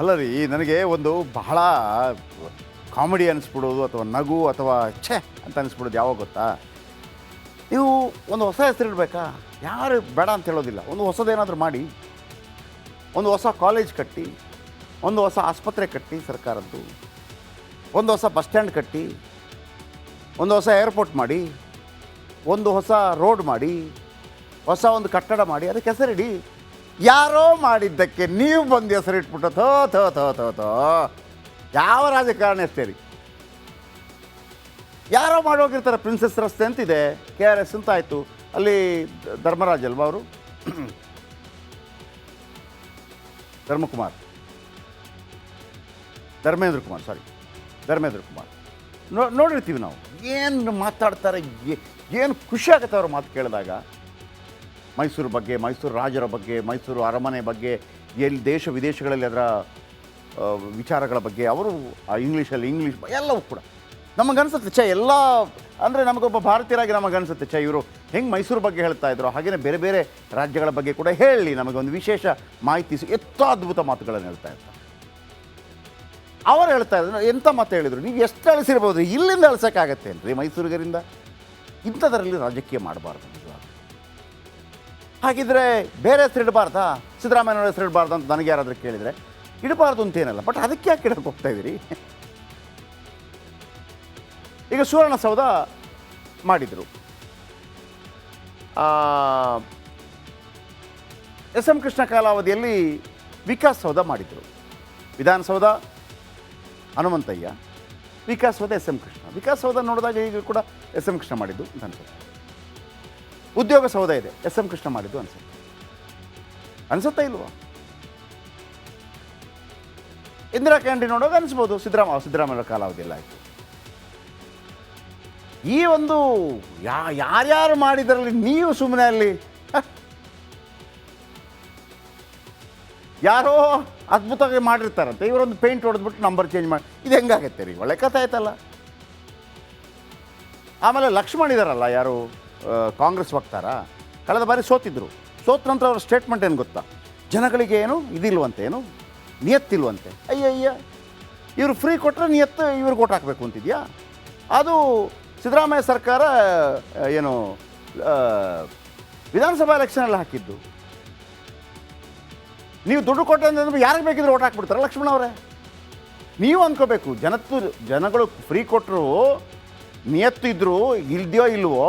ಅಲ್ಲ ರೀ ನನಗೆ ಒಂದು ಬಹಳ ಕಾಮಿಡಿ ಅನಿಸ್ಬಿಡೋದು ಅಥವಾ ನಗು ಅಥವಾ ಛೆ ಅಂತ ಅನಿಸ್ಬಿಡೋದು ಯಾವಾಗ ಗೊತ್ತಾ? ನೀವು ಒಂದು ಹೊಸ ಹೆಸರು ಇಡಬೇಕಾ? ಯಾರು ಬೇಡ ಅಂತ ಹೇಳೋದಿಲ್ಲ. ಒಂದು ಹೊಸದೇನಾದರೂ ಮಾಡಿ. ಒಂದು ಹೊಸ ಕಾಲೇಜ್ ಕಟ್ಟಿ. ಒಂದು ಹೊಸ ಆಸ್ಪತ್ರೆ ಕಟ್ಟಿ ಸರ್ಕಾರದ್ದು. ಒಂದು ಹೊಸ ಬಸ್ ಸ್ಟ್ಯಾಂಡ್ ಕಟ್ಟಿ. ಒಂದು ಹೊಸ ಏರ್ಪೋರ್ಟ್ ಮಾಡಿ. ಒಂದು ಹೊಸ ರೋಡ್ ಮಾಡಿ. ಹೊಸ ಒಂದು ಕಟ್ಟಡ ಮಾಡಿ. ಅದಕ್ಕೆ ಹೆಸರಿಡಿ. ಯಾರೋ ಮಾಡಿದ್ದಕ್ಕೆ ನೀವು ಬಂದು ಹೆಸರಿಟ್ಬಿಟ್ಟು ಥೋ ಥೋ ಥೋ ಥೋ ಥೋ. ಯಾವ ರಾಜಕಾರಣ ಸೇರಿ ಯಾರೋ ಮಾಡೋಗಿರ್ತಾರೆ ಪ್ರಿನ್ಸೆಸ್ ರಸ್ತೆ ಅಂತಿದೆ ಕೆ ಆರ್ ಎಸ್ ಅಂತ ಆಯಿತು ಅಲ್ಲಿ ಧರ್ಮರಾಜ್ ಅಲ್ವಾ ಅವರು? ಧರ್ಮಕುಮಾರ್. ಧರ್ಮೇಂದ್ರ ಕುಮಾರ್ ಸಾರಿ ಧರ್ಮೇಂದ್ರ ಕುಮಾರ್. ನೋ, ನೋಡಿರ್ತೀವಿ ನಾವು. ಏನು ಮಾತಾಡ್ತಾರೆ ಏನು ಖುಷಿ ಆಗುತ್ತೆ ಅವ್ರ ಮಾತು ಕೇಳಿದಾಗ? ಮೈಸೂರು ಬಗ್ಗೆ, ಮೈಸೂರು ರಾಜರ ಬಗ್ಗೆ, ಮೈಸೂರು ಅರಮನೆ ಬಗ್ಗೆ ಎಲ್ಲಿ ದೇಶ ವಿದೇಶಗಳಲ್ಲಿ ಅದರ ವಿಚಾರಗಳ ಬಗ್ಗೆ ಅವರು ಇಂಗ್ಲೀಷಲ್ಲಿ ಇಂಗ್ಲೀಷ್ ಎಲ್ಲವೂ ಕೂಡ. ನಮಗನ್ಸುತ್ತೆ ಚ ಎಲ್ಲ, ಅಂದರೆ ನಮಗೊಬ್ಬ ಭಾರತೀಯರಾಗಿ ನಮಗನ್ಸುತ್ತೆ ಚ ಇವರು ಹೆಂಗೆ ಮೈಸೂರು ಬಗ್ಗೆ ಹೇಳ್ತಾ ಇದ್ರು ಹಾಗೆಯೇ ಬೇರೆ ಬೇರೆ ರಾಜ್ಯಗಳ ಬಗ್ಗೆ ಕೂಡ ಹೇಳಿ, ನಮಗೊಂದು ವಿಶೇಷ ಮಾಹಿತಿ ಎಷ್ಟೋ ಅದ್ಭುತ ಮಾತುಗಳನ್ನು ಹೇಳ್ತಾ ಇರ್ತಾರೆ ಅವರು ಹೇಳ್ತಾ ಇದ್ರು ಎಂಥ ಮಾತು ಹೇಳಿದರು, ನೀವು ಎಷ್ಟು ಅಳಿಸಿರ್ಬೋದು, ಇಲ್ಲಿಂದ ಅಳಿಸೋಕ್ಕಾಗತ್ತೆ ಅಂದರೆ ಮೈಸೂರಿಗರಿಂದ? ಇಂಥದರಲ್ಲಿ ರಾಜಕೀಯ ಮಾಡಬಾರ್ದು. ಹಾಗಿದ್ರೆ ಬೇರೆ ಹೆಸರು ಇಡಬಾರ್ದಾ? ಸಿದ್ದರಾಮಯ್ಯನವರ ಹೆಸರು ಇಡಬಾರ್ದು ಅಂತ ನನಗೆ ಯಾರಾದರೂ ಕೇಳಿದರೆ? ಇಡಬಾರ್ದು ಅಂತೇನಲ್ಲ ಬಟ್ ಅದಕ್ಕೆ ಯಾಕೆ ಇಡಕ್ಕೆ ಹೋಗ್ತಾ ಇದ್ದೀರಿ? ಈಗ ಸುವರ್ಣಸೌಧ ಮಾಡಿದರು. ಎಸ್ ಎಂ ಕೃಷ್ಣ ಕಾಲಾವಧಿಯಲ್ಲಿ ವಿಕಾಸ್ ಸೌಧ ಮಾಡಿದರು. ವಿಧಾನಸೌಧ, ಹನುಮಂತಯ್ಯ, ವಿಕಾಸ್ ಸೌಧ, ಎಸ್ ಎಂ ಕೃಷ್ಣ. ವಿಕಾಸ್ ಸೌಧ ನೋಡಿದಾಗ ಈಗ ಕೂಡ ಎಸ್ ಎಂ ಕೃಷ್ಣ ಮಾಡಿದ್ದು ಅಂತ ಅನ್ಸುತ್ತೆ. ಉದ್ಯೋಗ ಸೌಧ ಇದೆ. ಎಸ್ ಎಂ ಕೃಷ್ಣ ಮಾಡಿದ್ದು ಅನ್ಸುತ್ತೆ. ಅನ್ಸುತ್ತಾ ಇಲ್ವಾ? ಇಂದಿರಾ ಕ್ಯಾಂಟೀನ್ ನೋಡುವಾಗ ಅನಿಸ್ಬೋದು, ಸಿದ್ದರಾಮ ಸಿದ್ದರಾಮಯ್ಯ ಕಾಲಾವಧಿಯಲ್ಲಿ ಆಯಿತು. ಈ ಒಂದು ಯಾ, ಯಾರ್ಯಾರು ಮಾಡಿದರಲ್ಲಿ ನೀವು ಸುಮ್ಮನೆ ಅಲ್ಲಿ? ಯಾರೋ ಅದ್ಭುತವಾಗಿ ಮಾಡಿರ್ತಾರಂತೆ. ಇವರೊಂದು ಪೇಂಟ್ ಹೊಡೆದ್ಬಿಟ್ಟು ನಂಬರ್ ಚೇಂಜ್ ಮಾಡಿ. ಇದು ಹೆಂಗಾಗತ್ತೆ ರೀ? ಒಳ್ಳೆ ಕಥೆ ಆಯ್ತಲ್ಲ. ಆಮೇಲೆ ಲಕ್ಷ್ಮಣ್ ಇದಾರಲ್ಲ ಯಾರು? ಕಾಂಗ್ರೆಸ್ ವಕ್ತಾರ, ಕಳೆದ ಬಾರಿ ಸೋತಿದ್ರು. ಸೋತ ನಂತರ ಅವರ ಸ್ಟೇಟ್ಮೆಂಟ್ ಏನು ಗೊತ್ತಾ? ಜನಗಳಿಗೆ ಏನು? ಇದಿಲ್ವಂತೆ ಏನು? ನಿಯತ್ತಿಲ್ವಂತೆ. ಅಯ್ಯಯ್ಯ, ಇವರು ಫ್ರೀ ಕೊಟ್ಟರೆ ನಿಯತ್ತು ಇವ್ರಿಗೆ ಓಟ್ ಹಾಕಬೇಕು ಅಂತಿದೆಯಾ? ಅದು ಸಿದ್ದರಾಮಯ್ಯ ಸರ್ಕಾರ ಏನು ವಿಧಾನಸಭಾ ಎಲೆಕ್ಷನಲ್ಲಿ ಹಾಕಿದ್ದು. ನೀವು ದುಡ್ಡು ಕೊಟ್ಟೆ ಅಂತಂದ್ರೆ ಯಾರಿಗೆ ಬೇಕಿದ್ರೆ ಓಟ್ ಹಾಕ್ಬಿಡ್ತಾರೆ, ಲಕ್ಷ್ಮಣ ಅವರೇ. ನೀವು ಅಂದ್ಕೋಬೇಕು, ಜನತ್ತು, ಜನಗಳು ಫ್ರೀ ಕೊಟ್ಟರು ನಿಯತ್ತು ಇದ್ರು ಇಲ್ದೆಯೋ ಇಲ್ವೋ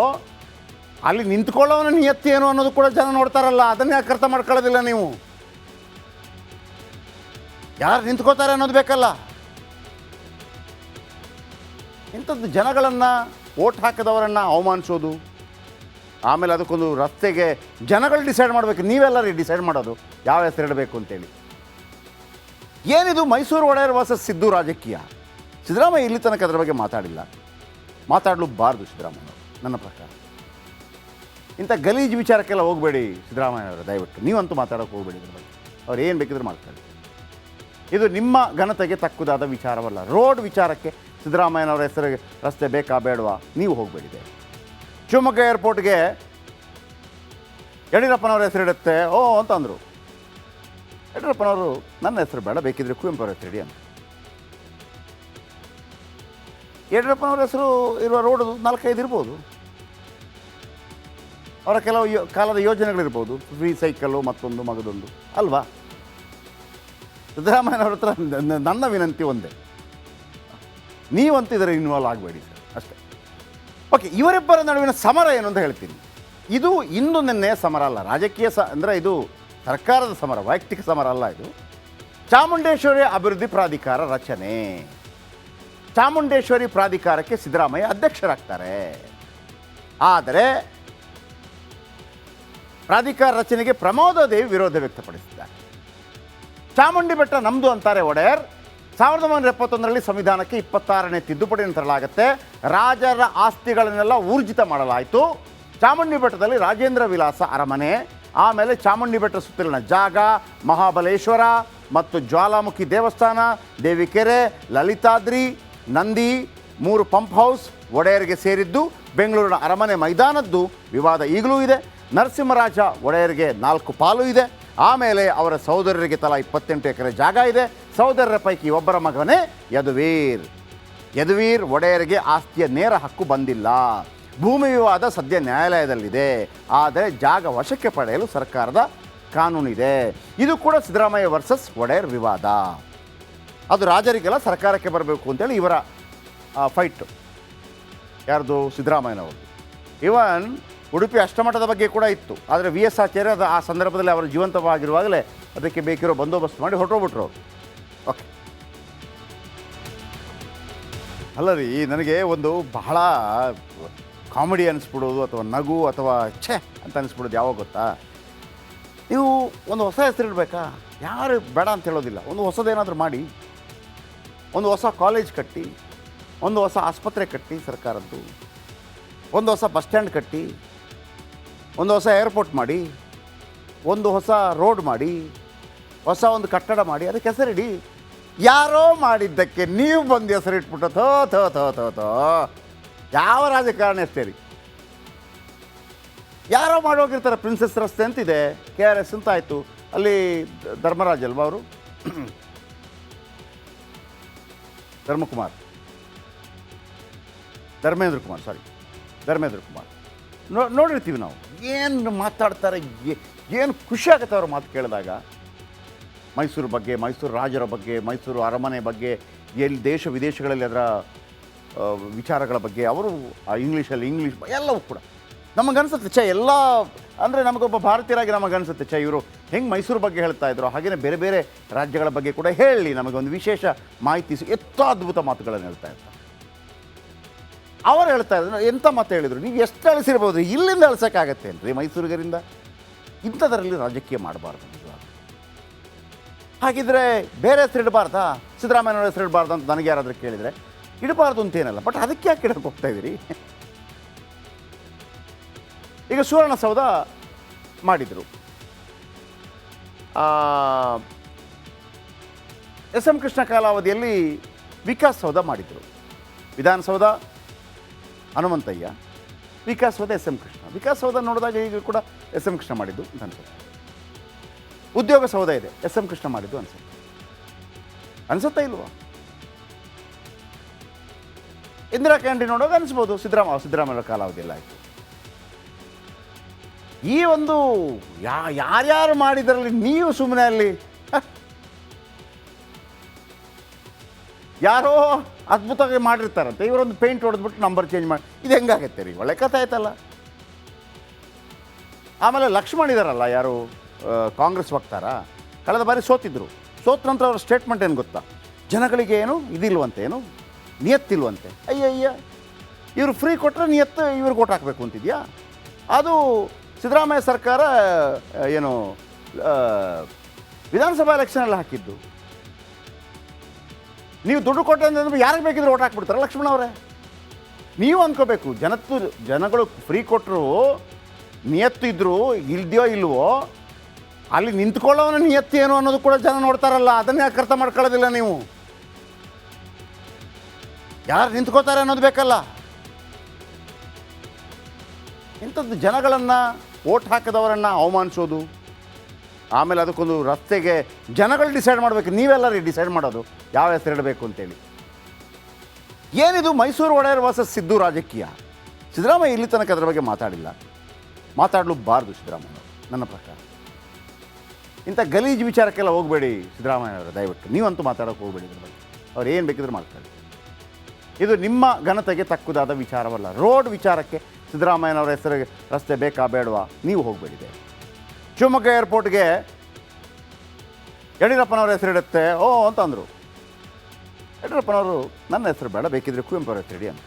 ಅಲ್ಲಿ ನಿಂತ್ಕೊಳ್ಳೋನ ನಿಯತ್ತಿ ಏನು ಅನ್ನೋದು ಕೂಡ ಜನ ನೋಡ್ತಾರಲ್ಲ, ಅದನ್ನೇ ಯಾಕೆ ಅರ್ಥ ಮಾಡ್ಕೊಳ್ಳೋದಿಲ್ಲ ನೀವು. ಯಾರು ನಿಂತ್ಕೋತಾರೆ ಅನ್ನೋದು ಬೇಕಲ್ಲ. ಇಂಥದ್ದು ಜನಗಳನ್ನು ಓಟ್ ಹಾಕಿದವರನ್ನು ಅವಮಾನಿಸೋದು, ಆಮೇಲೆ ಅದಕ್ಕೊಂದು ರಸ್ತೆಗೆ ಜನಗಳು ಡಿಸೈಡ್ ಮಾಡಬೇಕು, ನೀವೆಲ್ಲರೂ ಡಿಸೈಡ್ ಮಾಡೋದು, ಯಾವ ಹೆಸರು ಇಡಬೇಕು ಅಂತೇಳಿ. ಏನಿದು ಮೈಸೂರು ಒಡೆಯರ್ ವಾಸ ಸಿದ್ದು ರಾಜಕೀಯ? ಸಿದ್ದರಾಮಯ್ಯ ಇಲ್ಲಿ ತನಕ ಅದರ ಬಗ್ಗೆ ಮಾತಾಡಿಲ್ಲ. ಮಾತಾಡಲು ಬಾರದು ಸಿದ್ದರಾಮಯ್ಯ ನನ್ನ ಪ್ರಕಾರ. ಇಂಥ ಗಲೀಜು ವಿಚಾರಕ್ಕೆಲ್ಲ ಹೋಗಬೇಡಿ ಸಿದ್ದರಾಮಯ್ಯನವರು ದಯವಿಟ್ಟು. ನೀವಂತೂ ಮಾತಾಡೋಕೆ ಹೋಗಬೇಡಿ ಇದ್ರ ಬಗ್ಗೆ. ಅವ್ರು ಏನು ಬೇಕಿದ್ರು ಮಾಡ್ತಾರೆ. ಇದು ನಿಮ್ಮ ಘನತೆಗೆ ತಕ್ಕುದಾದ ವಿಚಾರವಲ್ಲ. ರೋಡ್ ವಿಚಾರಕ್ಕೆ ಸಿದ್ದರಾಮಯ್ಯನವರ ಹೆಸರಿಗೆ ರಸ್ತೆ ಬೇಕಾ ಬೇಡವಾ? ನೀವು ಹೋಗಬೇಡಿದೆ ಶಿವಮೊಗ್ಗ ಏರ್ಪೋರ್ಟ್ಗೆ ಯಡಿಯೂರಪ್ಪನವ್ರ ಹೆಸರಿಡುತ್ತೆ ಓ, ಅಂತ ಅಂದರು. ಯಡಿಯೂರಪ್ಪನವರು, ನನ್ನ ಹೆಸರು ಬೇಡ, ಬೇಕಿದ್ರೆ ಕುವೆಂಪು ಅವ್ರ ಹೆಸರು ಇಡಿ ಅಂತ. ಯಡಿಯೂರಪ್ಪನವ್ರ ಹೆಸರು ಇರುವ ರೋಡ್ ನಾಲ್ಕೈದು ಇರ್ಬೋದು. ಅವರ ಕೆಲವು ಯೋ, ಕಾಲದ ಯೋಜನೆಗಳಿರ್ಬೋದು. ಫ್ರೀ ಸೈಕಲ್ಲು ಮತ್ತೊಂದು ಮಗದೊಂದು. ಅಲ್ವಾ? ಸಿದ್ದರಾಮಯ್ಯನವ್ರ ಹತ್ರ ನನ್ನ ವಿನಂತಿ ಒಂದೇ. ನೀವಂತೂ ಇದರ ಇನ್ವಾಲ್ವ್ ಆಗಬೇಡಿ ಸರ್, ಅಷ್ಟೇ. ಓಕೆ ಇವರಿಬ್ಬರ ನಡುವಿನ ಸಮರ ಏನು ಅಂತ ಹೇಳ್ತೀನಿ. ಇದು ಇಂದು ನಿನ್ನೆ ಸಮರ ಅಲ್ಲ. ರಾಜಕೀಯ ಸ, ಅಂದರೆ ಇದು ಸರ್ಕಾರದ ಸಮರ, ವೈಯಕ್ತಿಕ ಸಮರ ಅಲ್ಲ ಇದು. ಚಾಮುಂಡೇಶ್ವರಿ ಅಭಿವೃದ್ಧಿ ಪ್ರಾಧಿಕಾರ ರಚನೆ. ಚಾಮುಂಡೇಶ್ವರಿ ಪ್ರಾಧಿಕಾರಕ್ಕೆ ಸಿದ್ದರಾಮಯ್ಯ ಅಧ್ಯಕ್ಷರಾಗ್ತಾರೆ. ಆದರೆ ಪ್ರಾಧಿಕಾರ ರಚನೆಗೆ ಪ್ರಮೋದದೇವಿ ವಿರೋಧ ವ್ಯಕ್ತಪಡಿಸಿದ್ದಾರೆ. ಚಾಮುಂಡಿ ಬೆಟ್ಟ ನಮ್ಮದು ಅಂತಾರೆ ಒಡೆಯರ್. ಸಾವಿರದ ಒಂಬೈನೂರ ಎಪ್ಪತ್ತೊಂದರಲ್ಲಿ ಸಂವಿಧಾನಕ್ಕೆ ಇಪ್ಪತ್ತಾರನೇ ತಿದ್ದುಪಡಿಯನ್ನು ತರಲಾಗುತ್ತೆ ರಾಜರ ಆಸ್ತಿಗಳನ್ನೆಲ್ಲ ಊರ್ಜಿತ ಮಾಡಲಾಯಿತು. ಚಾಮುಂಡಿ ಬೆಟ್ಟದಲ್ಲಿ ರಾಜೇಂದ್ರ ವಿಲಾಸ ಅರಮನೆ. ಆಮೇಲೆ ಚಾಮುಂಡಿ ಬೆಟ್ಟ ಸುತ್ತಲಿನ ಜಾಗ, ಮಹಾಬಲೇಶ್ವರ ಮತ್ತು ಜ್ವಾಲಾಮುಖಿ ದೇವಸ್ಥಾನ, ದೇವಿಕೆರೆ, ಲಲಿತಾದ್ರಿ, ನಂದಿ, ಮೂರು ಪಂಪ್ ಹೌಸ್ ಒಡೆಯರಿಗೆ ಸೇರಿದ್ದು, ಬೆಂಗಳೂರಿನ ಅರಮನೆ ಮೈದಾನದ್ದು ವಿವಾದ ಈಗಲೂ ಇದೆ. ನರಸಿಂಹರಾಜ ಒಡೆಯರಿಗೆ ನಾಲ್ಕು ಪಾಲು ಇದೆ. ಆಮೇಲೆ ಅವರ ಸಹೋದರರಿಗೆ ತಲಾ ಇಪ್ಪತ್ತೆಂಟು ಎಕರೆ ಜಾಗ ಇದೆ. ಸಹೋದರರ ಪೈಕಿ ಒಬ್ಬರ ಮಗನೇ ಯದುವೀರ್. ಯದುವೀರ್ ಒಡೆಯರಿಗೆ ಆಸ್ತಿಯ ನೇರ ಹಕ್ಕು ಬಂದಿಲ್ಲ. ಭೂಮಿ ವಿವಾದ ಸದ್ಯ ನ್ಯಾಯಾಲಯದಲ್ಲಿದೆ. ಆದರೆ ಜಾಗ ವಶಕ್ಕೆ ಪಡೆಯಲು ಸರ್ಕಾರದ ಕಾನೂನಿದೆ. ಇದು ಕೂಡ ಸಿದ್ದರಾಮಯ್ಯ ವರ್ಸಸ್ ಒಡೆಯರ್ ವಿವಾದ. ಅದು ರಾಜರಿಗೆಲ್ಲ ಸರ್ಕಾರಕ್ಕೆ ಬರಬೇಕು ಅಂತೇಳಿ ಇವರ ಫೈಟ್ ಯಾರ್ದು? ಸಿದ್ದರಾಮಯ್ಯನವರು. ಇವನ್ ಉಡುಪಿ ಅಷ್ಟಮಠದ ಬಗ್ಗೆ ಕೂಡ ಇತ್ತು. ಆದರೆ ವಿ ಎಸ್ ಆಚಾರ್ಯ ಅದು ಆ ಸಂದರ್ಭದಲ್ಲಿ ಅವರು ಜೀವಂತವಾಗಿರುವಾಗಲೇ ಅದಕ್ಕೆ ಬೇಕಿರೋ ಬಂದೋಬಸ್ತ್ ಮಾಡಿ ಹೊರಟೋಗ್ಬಿಟ್ರು ಅವರು. ಓಕೆ ಅಲ್ಲ ರೀ ನನಗೆ ಒಂದು ಬಹಳ ಕಾಮಿಡಿ ಅನಿಸ್ಬಿಡೋದು ಅಥವಾ ನಗು ಅಥವಾ ಛೆ ಅಂತ ಅನಿಸ್ಬಿಡೋದು ಯಾವಾಗ ಗೊತ್ತಾ? ನೀವು ಒಂದು ಹೊಸ ಹೆಸರು ಇಡಬೇಕಾ? ಯಾರು ಬೇಡ ಅಂತ ಹೇಳೋದಿಲ್ಲ. ಒಂದು ಹೊಸದೇನಾದರೂ ಮಾಡಿ. ಒಂದು ಹೊಸ ಕಾಲೇಜ್ ಕಟ್ಟಿ. ಒಂದು ಹೊಸ ಆಸ್ಪತ್ರೆ ಕಟ್ಟಿ ಸರ್ಕಾರದ್ದು. ಒಂದು ಹೊಸ ಬಸ್ ಸ್ಟ್ಯಾಂಡ್ ಕಟ್ಟಿ. ಒಂದು ಹೊಸ ಏರ್ಪೋರ್ಟ್ ಮಾಡಿ, ಒಂದು ಹೊಸ ರೋಡ್ ಮಾಡಿ, ಹೊಸ ಒಂದು ಕಟ್ಟಡ ಮಾಡಿ, ಅದಕ್ಕೆ ಹೆಸರಿಡಿ. ಯಾರೋ ಮಾಡಿದ್ದಕ್ಕೆ ನೀವು ಬಂದು ಹೆಸರಿಟ್ಬಿಟ್ಟು ಥೋ ಥೋ ಥೋ ಥೋ ಥೋ. ಯಾವ ರಾಜಕಾರಣ ಸೇರಿ ಯಾರೋ ಮಾಡೋಗಿರ್ತಾರೆ ಪ್ರಿನ್ಸೆಸ್ ರಸ್ತೆ ಅಂತಿದೆ ಕೆ ಆರ್ ಎಸ್ ಅಂತ ಆಯಿತು. ಅಲ್ಲಿ ಧರ್ಮರಾಜ್ ಅಲ್ವಾ ಅವರು? ಧರ್ಮಕುಮಾರ್. ಧರ್ಮೇಂದ್ರ ಕುಮಾರ್ ಸಾರಿ ಧರ್ಮೇಂದ್ರ ಕುಮಾರ್. ನೋ ನೋಡಿರ್ತೀವಿ ನಾವು. ಏನು ಮಾತಾಡ್ತಾರೆ ಏನು ಖುಷಿ ಆಗುತ್ತೆ ಅವ್ರ ಮಾತು ಕೇಳಿದಾಗ? ಮೈಸೂರು ಬಗ್ಗೆ, ಮೈಸೂರು ರಾಜರ ಬಗ್ಗೆ, ಮೈಸೂರು ಅರಮನೆ ಬಗ್ಗೆ, ಎಲ್ಲಿ ದೇಶ ವಿದೇಶಗಳಲ್ಲಿ ಅದರ ವಿಚಾರಗಳ ಬಗ್ಗೆ, ಅವರು ಆ ಇಂಗ್ಲೀಷಲ್ಲಿ ಇಂಗ್ಲೀಷ್ ಎಲ್ಲವೂ ಕೂಡ. ನಮಗನ್ಸುತ್ತೆ ಚ ಎಲ್ಲ, ಅಂದರೆ ನಮಗೊಬ್ಬ ಭಾರತೀಯರಾಗಿ ನಮಗನ್ಸುತ್ತೆ ಚ ಇವರು ಹೆಂಗೆ ಮೈಸೂರು ಬಗ್ಗೆ ಹೇಳ್ತಾ ಇದ್ರು? ಹಾಗೆಯೇ ಬೇರೆ ಬೇರೆ ರಾಜ್ಯಗಳ ಬಗ್ಗೆ ಕೂಡ ಹೇಳಿ, ನಮಗೊಂದು ವಿಶೇಷ ಮಾಹಿತಿ ಎತ್ತ ಅದ್ಭುತ ಮಾತುಗಳನ್ನು ಹೇಳ್ತಾ ಇರ್ತಾರೆ. ಅವರು ಹೇಳ್ತಾ ಇದ್ರು ಎಂಥ ಮಾತು ಹೇಳಿದರು? ನೀವು ಎಷ್ಟು ಅಳಿಸಿರ್ಬೋದು ಇಲ್ಲಿಂದ ಅಳಿಸೋಕ್ಕಾಗತ್ತೆ ಅಲ್ರಿ ಮೈಸೂರಿಗರಿಂದ? ಇಂಥದರಲ್ಲಿ ರಾಜಕೀಯ ಮಾಡಬಾರ್ದು ಹಾಗಿದ್ರೆ ಬೇರೆ ಹೆಸರು ಇಡಬಾರ್ದಾ? ಸಿದ್ದರಾಮಯ್ಯನವ್ರ ಹೆಸರು ಇಡಬಾರ್ದು ಅಂತ ನನಗೆ ಯಾರಾದರೂ ಕೇಳಿದರೆ? ಇಡಬಾರ್ದು ಅಂತೇನಲ್ಲ ಬಟ್ ಅದಕ್ಕೆ ಯಾಕೆ ಇಡಕ್ಕೆ ಹೋಗ್ತಾ ಇದ್ದೀರಿ? ಈಗ ಸುವರ್ಣಸೌಧ ಮಾಡಿದರು. ಎಸ್ ಎಂ ಕೃಷ್ಣ ಕಾಲಾವಧಿಯಲ್ಲಿ ವಿಕಾಸ್ ಸೌಧ ಮಾಡಿದರು. ವಿಧಾನಸೌಧ ಹನುಮಂತಯ್ಯ, ವಿಕಾಸ್ ಹೋದ ಎಸ್ ಎಂ ಕೃಷ್ಣ. ವಿಕಾಸ್ ನೋಡಿದಾಗ ಈಗ ಕೂಡ ಎಸ್ ಎಂ ಕೃಷ್ಣ ಮಾಡಿದ್ದು ಅಂತ ಅನ್ಸುತ್ತೆ. ಉದ್ಯೋಗ ಸೌಧ ಇದೆ, ಎಸ್ ಎಂ ಕೃಷ್ಣ ಮಾಡಿದ್ದು ಅನ್ಸುತ್ತೆ. ಅನ್ಸುತ್ತಾ ಇಲ್ವಾ? ಇಂದಿರಾ ಕ್ಯಾಂಟೀನ್ ನೋಡುವಾಗ ಅನಿಸ್ಬೋದು, ಸಿದ್ದರಾಮ ಸಿದ್ದರಾಮಯ್ಯ ಕಾಲಾವಧಿಯಲ್ಲಿ ಆಯಿತು. ಈ ಒಂದು ಯಾ, ಯಾರ್ಯಾರು ಮಾಡಿದ್ರಲ್ಲಿ ನೀವು ಸುಮ್ಮನೆ ಅಲ್ಲಿ ಯಾರೋ ಅದ್ಭುತವಾಗಿ ಮಾಡಿರ್ತಾರಂತೆ. ಇವರೊಂದು ಪೇಂಟ್ ಹೊಡೆದ್ಬಿಟ್ಟು ನಂಬರ್ ಚೇಂಜ್ ಮಾಡಿ. ಇದು ಹೆಂಗಾಗತ್ತೆ ರೀ? ಒಳ್ಳೆ ಕಥೆ ಆಯ್ತಲ್ಲ? ಆಮೇಲೆ ಲಕ್ಷ್ಮಣ್ ಇದಾರಲ್ಲ ಯಾರು? ಕಾಂಗ್ರೆಸ್ ವಕ್ತಾರ. ಕಳೆದ ಬಾರಿ ಸೋತಿದ್ರು. ಸೋತ ನಂತರ ಅವ್ರ ಸ್ಟೇಟ್ಮೆಂಟ್ ಏನು ಗೊತ್ತಾ? ಜನಗಳಿಗೆ ಏನು? ಇದಿಲ್ವಂತೆ ಏನು? ನಿಯತ್ತಿಲ್ವಂತೆ. ಅಯ್ಯ ಅಯ್ಯ ಇವರು ಫ್ರೀ ಕೊಟ್ಟರೆ ನಿಯತ್ತು ಇವ್ರಿಗೆ ಓಟ್ ಹಾಕಬೇಕು ಅಂತಿದೆಯಾ? ಅದು ಸಿದ್ದರಾಮಯ್ಯ ಸರ್ಕಾರ ಏನು ವಿಧಾನಸಭಾ ಎಲೆಕ್ಷನಲ್ಲಿ ಹಾಕಿದ್ದು. ನೀವು ದುಡ್ಡು ಕೊಟ್ಟೆ ಅಂದ್ರೆ ಯಾರಿಗೆ ಬೇಕಿದ್ರೆ ಓಟ್ ಹಾಕ್ಬಿಡ್ತಾರೆ? ಲಕ್ಷ್ಮಣ ಅವರೇ. ನೀವು ಅಂದ್ಕೋಬೇಕು ಜನತ್ತು ಜನಗಳು ಫ್ರೀ ಕೊಟ್ಟರು ನಿಯತ್ತು ಇದ್ರು ಇಲ್ದೆಯೋ ಇಲ್ವೋ, ಅಲ್ಲಿ ನಿಂತ್ಕೊಳ್ಳೋನ ನಿಯತ್ತು ಏನು ಅನ್ನೋದು ಕೂಡ ಜನ ನೋಡ್ತಾರಲ್ಲ, ಅದನ್ನ ಯಾಕೆ ಅರ್ಥ ಮಾಡ್ಕೊಳ್ಳೋದಿಲ್ಲ ನೀವು. ಯಾರು ನಿಂತ್ಕೋತಾರೆ ಅನ್ನೋದು ಬೇಕಲ್ಲ. ಇಂಥದ್ದು ಜನಗಳನ್ನು ಓಟ್ ಹಾಕಿದವರನ್ನು ಅವಮಾನಿಸೋದು. ಆಮೇಲೆ ಅದಕ್ಕೊಂದು ರಸ್ತೆಗೆ ಜನಗಳು ಡಿಸೈಡ್ ಮಾಡಬೇಕು. ನೀವೆಲ್ಲರೂ ಡಿಸೈಡ್ ಮಾಡೋದು ಯಾವ ಹೆಸರು ಇಡಬೇಕು ಅಂತೇಳಿ. ಏನಿದು? ಮೈಸೂರು ಒಡೆಯರ್ ವಾಸ ಸಿದ್ದು ರಾಜಕೀಯ. ಸಿದ್ದರಾಮಯ್ಯ ಇಲ್ಲಿ ತನಕ ಅದರ ಬಗ್ಗೆ ಮಾತಾಡಿಲ್ಲ. ಮಾತಾಡಲು ಬಾರದು ಸಿದ್ದರಾಮಯ್ಯ ನನ್ನ ಪ್ರಕಾರ. ಇಂಥ ಗಲೀಜು ವಿಚಾರಕ್ಕೆಲ್ಲ ಹೋಗಬೇಡಿ ಸಿದ್ದರಾಮಯ್ಯವರು ದಯವಿಟ್ಟು. ನೀವಂತೂ ಮಾತಾಡೋಕೆ ಹೋಗಬೇಡಿ ಇದ್ರ ಬಗ್ಗೆ. ಅವ್ರು ಏನು ಬೇಕಿದ್ರು ಮಾಡ್ತಾರೆ. ಇದು ನಿಮ್ಮ ಘನತೆಗೆ ತಕ್ಕುದಾದ ವಿಚಾರವಲ್ಲ. ರೋಡ್ ವಿಚಾರಕ್ಕೆ ಸಿದ್ದರಾಮಯ್ಯನವರ ಹೆಸರಿಗೆ ರಸ್ತೆ ಬೇಕಾ ಬೇಡವಾ? ನೀವು ಹೋಗಬೇಡಿದೆ ಶಿವಮೊಗ್ಗ ಏರ್ಪೋರ್ಟ್ಗೆ ಯಡಿಯೂರಪ್ಪನವ್ರ ಹೆಸರಿಡುತ್ತೆ ಓ, ಅಂತ ಅಂದರು. ಯಡಿಯೂರಪ್ಪನವರು, ನನ್ನ ಹೆಸರು ಬೇಡ, ಬೇಕಿದ್ರೆ ಕುವೆಂಪು ಅವ್ರ ಹೆಸರಿಡಿ ಅಂತ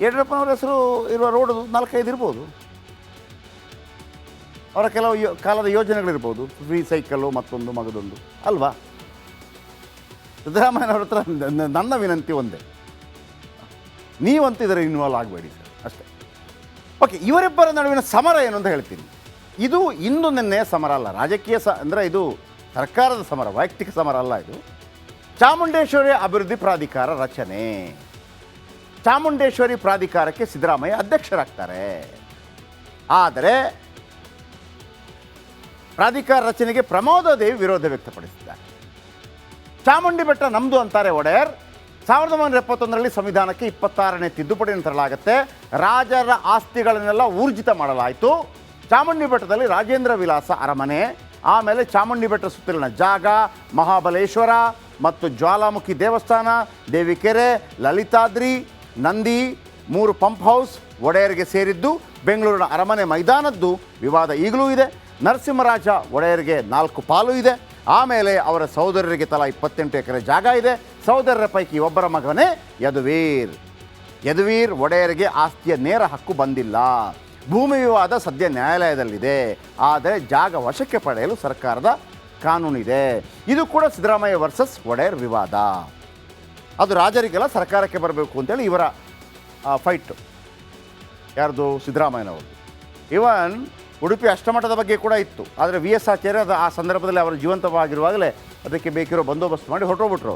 ಯಡಿಯೂರಪ್ಪನವ್ರ ಹೆಸರು ಇರುವ ರೋಡ್ ನಾಲ್ಕೈದು ಇರ್ಬೋದು. ಅವರ ಕೆಲವು ಯೋ- ಕಾಲದ ಯೋಜನೆಗಳಿರ್ಬೋದು. ಫ್ರೀ ಸೈಕಲ್ಲು ಮತ್ತೊಂದು, ಮಗದೊಂದು. ಅಲ್ವಾ? ಸಿದ್ದರಾಮಯ್ಯನವ್ರ ಹತ್ರ ನನ್ನ ವಿನಂತಿ ಒಂದೇ. ನೀವಂತ ಇದರ ಇನ್ವಾಲ್ವ್ ಆಗಬೇಡಿ ಓಕೆ, ಇವರಿಬ್ಬರ ನಡುವಿನ ಸಮರ ಏನು ಅಂತ ಹೇಳ್ತೀನಿ. ಇದು ಇಂದು ನಿನ್ನೆ ಸಮರ ಅಲ್ಲ. ರಾಜಕೀಯ ಸ, ಅಂದರೆ ಇದು ಸರ್ಕಾರದ ಸಮರ, ವೈಯಕ್ತಿಕ ಸಮರ ಅಲ್ಲ ಇದು. ಚಾಮುಂಡೇಶ್ವರಿ ಅಭಿವೃದ್ಧಿ ಪ್ರಾಧಿಕಾರ ರಚನೆ. ಚಾಮುಂಡೇಶ್ವರಿ ಪ್ರಾಧಿಕಾರಕ್ಕೆ ಸಿದ್ದರಾಮಯ್ಯ ಅಧ್ಯಕ್ಷರಾಗ್ತಾರೆ. ಆದರೆ ಪ್ರಾಧಿಕಾರ ರಚನೆಗೆ ಪ್ರಮೋದದೇವಿ ವಿರೋಧ ವ್ಯಕ್ತಪಡಿಸಿದ್ದಾರೆ. ಚಾಮುಂಡಿ ಬೆಟ್ಟ ನಮ್ಮದು ಅಂತಾರೆ, ಒಡೆಯರ್. ಸಾವಿರದ ಒಂಬೈನೂರ ಎಪ್ಪತ್ತೊಂದರಲ್ಲಿ ಸಂವಿಧಾನಕ್ಕೆ ಇಪ್ಪತ್ತಾರನೇ ತಿದ್ದುಪಡಿಯನ್ನು ತರಲಾಗುತ್ತೆ. ರಾಜರ ಆಸ್ತಿಗಳನ್ನೆಲ್ಲ ಊರ್ಜಿತ ಮಾಡಲಾಯಿತು. ಚಾಮುಂಡಿ ಬೆಟ್ಟದಲ್ಲಿ ರಾಜೇಂದ್ರ ವಿಲಾಸ ಅರಮನೆ. ಆಮೇಲೆ ಚಾಮುಂಡಿ ಬೆಟ್ಟ ಸುತ್ತಲಿನ ಜಾಗ, ಮಹಾಬಲೇಶ್ವರ ಮತ್ತು ಜ್ವಾಲಾಮುಖಿ ದೇವಸ್ಥಾನ, ದೇವಿಕೆರೆ, ಲಲಿತಾದ್ರಿ, ನಂದಿ, ಮೂರು ಪಂಪ್ ಹೌಸ್ ಒಡೆಯರಿಗೆ ಸೇರಿದ್ದು, ಬೆಂಗಳೂರಿನ ಅರಮನೆ ಮೈದಾನದ್ದು ವಿವಾದ ಈಗಲೂ ಇದೆ. ನರಸಿಂಹರಾಜ ಒಡೆಯರಿಗೆ ನಾಲ್ಕು ಪಾಲು ಇದೆ. ಆಮೇಲೆ ಅವರ ಸಹೋದರರಿಗೆ ತಲಾ ಇಪ್ಪತ್ತೆಂಟು ಎಕರೆ ಜಾಗ ಇದೆ. ಸಹೋದರರ ಪೈಕಿ ಒಬ್ಬರ ಮಗನೇ ಯದುವೀರ್. ಯದುವೀರ್ ಒಡೆಯರಿಗೆ ಆಸ್ತಿಯ ನೇರ ಹಕ್ಕು ಬಂದಿಲ್ಲ. ಭೂಮಿ ವಿವಾದ ಸದ್ಯ ನ್ಯಾಯಾಲಯದಲ್ಲಿದೆ. ಆದರೆ ಜಾಗ ವಶಕ್ಕೆ ಪಡೆಯಲು ಸರ್ಕಾರದ ಕಾನೂನಿದೆ. ಇದು ಕೂಡ ಸಿದ್ದರಾಮಯ್ಯ ವರ್ಸಸ್ ಒಡೆಯರ್ ವಿವಾದ. ಅದು ರಾಜರಿಗೆಲ್ಲ ಸರ್ಕಾರಕ್ಕೆ ಬರಬೇಕು ಅಂತೇಳಿ ಇವರ ಫೈಟ್ ಯಾರ್ದು? ಸಿದ್ದರಾಮಯ್ಯನವರು. ಇವನ್ ಉಡುಪಿ ಅಷ್ಟಮಠದ ಬಗ್ಗೆ ಕೂಡ ಇತ್ತು. ಆದರೆ ವಿ ಎಸ್ ಆಚಾರ್ಯ ಆ ಸಂದರ್ಭದಲ್ಲಿ ಅವರು ಜೀವಂತವಾಗಿರುವಾಗಲೇ ಅದಕ್ಕೆ ಬೇಕಿರೋ ಬಂದೋಬಸ್ತ್ ಮಾಡಿ ಹೊರಟೋಗ್ಬಿಟ್ರು